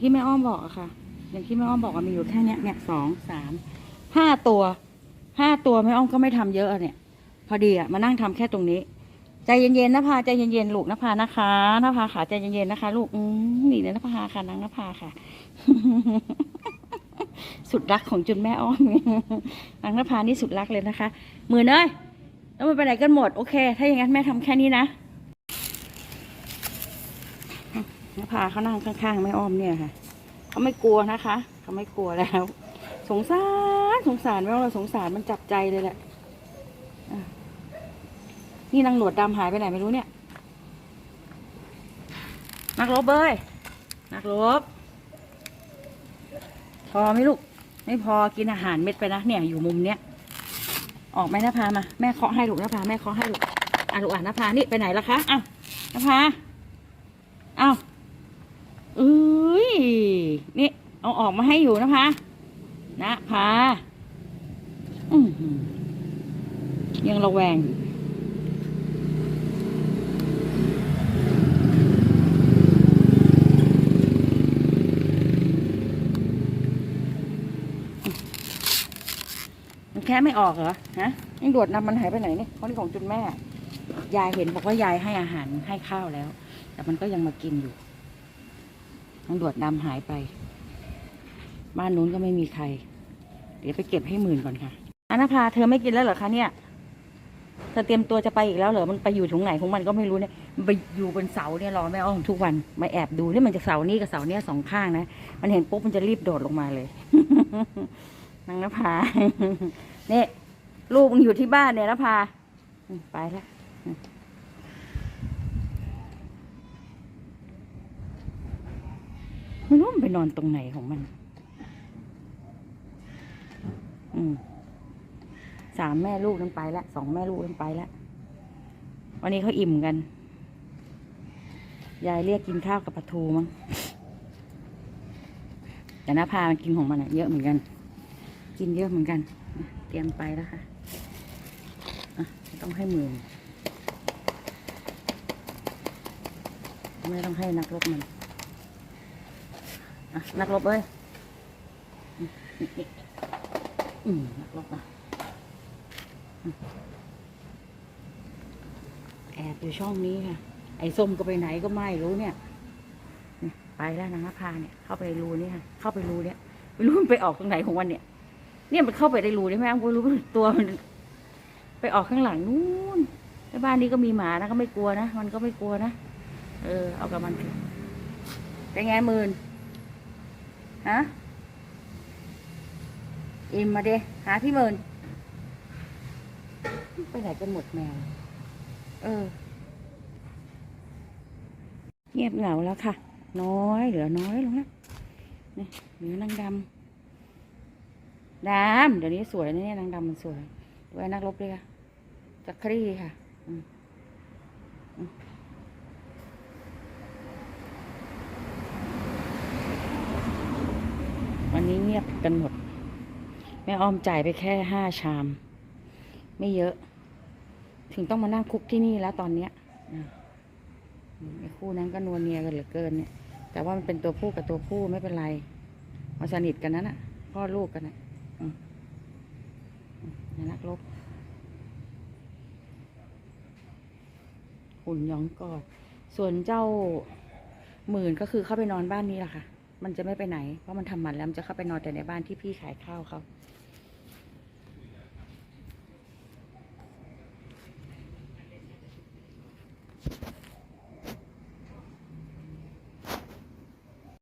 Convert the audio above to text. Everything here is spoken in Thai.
ที่แม่อ้อมบอกอะค่ะ อย่างที่แม่อ้อมบอกว่ามีอยู่แค่เนี้ยเนี่ยสองสามห้าตัวห้าตัวแม่อ้อมก็ไม่ทำเยอะเนี่ย พอดีอะมานั่งทำแค่ตรงนี้ ใจเย็นๆนะพาใจเย็นๆลูกนะพานะคะนะพาขาใจเย็นๆนะคะ ลูกอืมนี่เลยนะพาค่ะนางนะพาค่ะ สุดรักของจุนแม่อ้อมนางนภานี่สุดรักเลยนะคะ มือเนยแล้วมันไปไหนกันหมดโอเค ถ้าอย่างนั้นแม่ทำแค่นี้นะ นภาเขานั่งข้างๆแม่อ้อมเนี่ยค่ะ เขาไม่กลัวนะคะ เขาไม่กลัวแล้ว สงสารสงสารแม่อ้อมเราสงสารมันจับใจเลยแหละนี่นางหนวดดำหายไปไหนไม่รู้เนี่ย นักรบเอ้ย นักรบ พอไหมลูก ไม่พอกินอาหารเม็ดไปนะเนี่ยอยู่มุมเนี้ย ออกไหมนภามา แม่เคาะให้ลูกนภาแม่เคาะให้ลูกอะลูกอะนภานี่ไปไหนล่ะคะอ้าวนภาอ้าวเอ้ยนี่ เอาออกมาให้อยู่นภานะพายังระแวงอยู่มันแค่ไม่ออกเหรอฮะยังโดดนำมันหายไปไหนนี่ยคนของจุนแม่ ยายเห็นบอกว่ายายให้อาหารให้ข้าวแล้ว แต่มันก็ยังมากินอยู่น้องดวดนำหายไป บ้านนู้นก็ไม่มีใคร เดี๋ยวไปเก็บให้หมื่นก่อนค่ะอนาภาเธอไม่กินแล้วเหรอคะเนี่ยเธอเตรียมตัวจะไปอีกแล้วเหรอมันไปอยู่ตรงไหนของมันก็ไม่รู้เนี่ยไปอยู่บนเสาเนี่ยรอแม่อ้อมทุกวันมาแอบดูนี่มันจะเสานี่กับเสาเนี่ยสองข้างนะมันเห็นปุ๊บมันจะรีบโดดลงมาเลยนางนภาเนี่ยลูกมันอยู่ที่บ้านเนี่ยนภาไปแล้วไม่รู้มันไปนอนตรงไหนของมัน อืมสามแม่ลูกนั้นไปแล้วสองแม่ลูกนั้นไปแล้ววันนี้เขาอิ่มกัน ยายเรียกกินข้าวกับปลาทูมั้งแต่น้าพามันกินของมันอะเยอะเหมือนกัน กินเยอะเหมือนกัน เตรียมไปแล้วค่ะะต้องให้มื่นไม่ต้องให้นักรบมันนักรบเอ้ย อืมนักรบนะอืมแอบอยู่ช่องนี้ค่ะ ไอ้ส้มก็ไปไหนก็ไม่รู้เนี่ยไปแล้วนางนภาเนี่ย เข้าไปในรูนี่ค่ะ เข้าไปรูเนี่ยไม่รู้มันไปออกตรงไหนของมันเนี่ย เนี่ยมันเข้าไปในรูได้ไหมไม่รู้ตัวมันไปออกข้างหลังนู้นในบ้านนี้ก็มีหมานะก็ไม่กลัวนะมันก็ไม่กลัวนะเออ เอากับมันเป็นไงหมื่นฮะ อิมมาเด้หาพี่เมินไปไหนกันหมดแมว เออ เงียบเหงาแล้วค่ะ น้อยเหลือน้อยลงแล้วนี่เหลือนางดำดำเดี๋ยวนี้สวยนะเนี่ยนางดำมันสวยด้วยนักรบเลยค่ะจักรีค่ะอันนี้เงียบกันหมด ม่อ้อมจ่ายไปแค่ห้าชาม ไม่เยอะ ถึงต้องมานั่งคุกที่นี่แล้วตอนเนี้ยนะอืมไอ้คู่นั้นก็นวลเนียกันเหลือเกินเนี่ย แต่ว่ามันเป็นตัวผู้กับตัวผู้ไม่เป็นไรมาสนิทกันนั้นน่ะพ่อลูกกันน่ะนักลบหุ่นยองกอด ส่วนเจ้าหมื่นก็คือเข้าไปนอนบ้านนี้แหละค่ะ มันจะไม่ไปไหน เพราะมันทำหมันแล้วมันจะเข้าไปนอนแต่ในบ้านที่พี่ขายข้าวเขา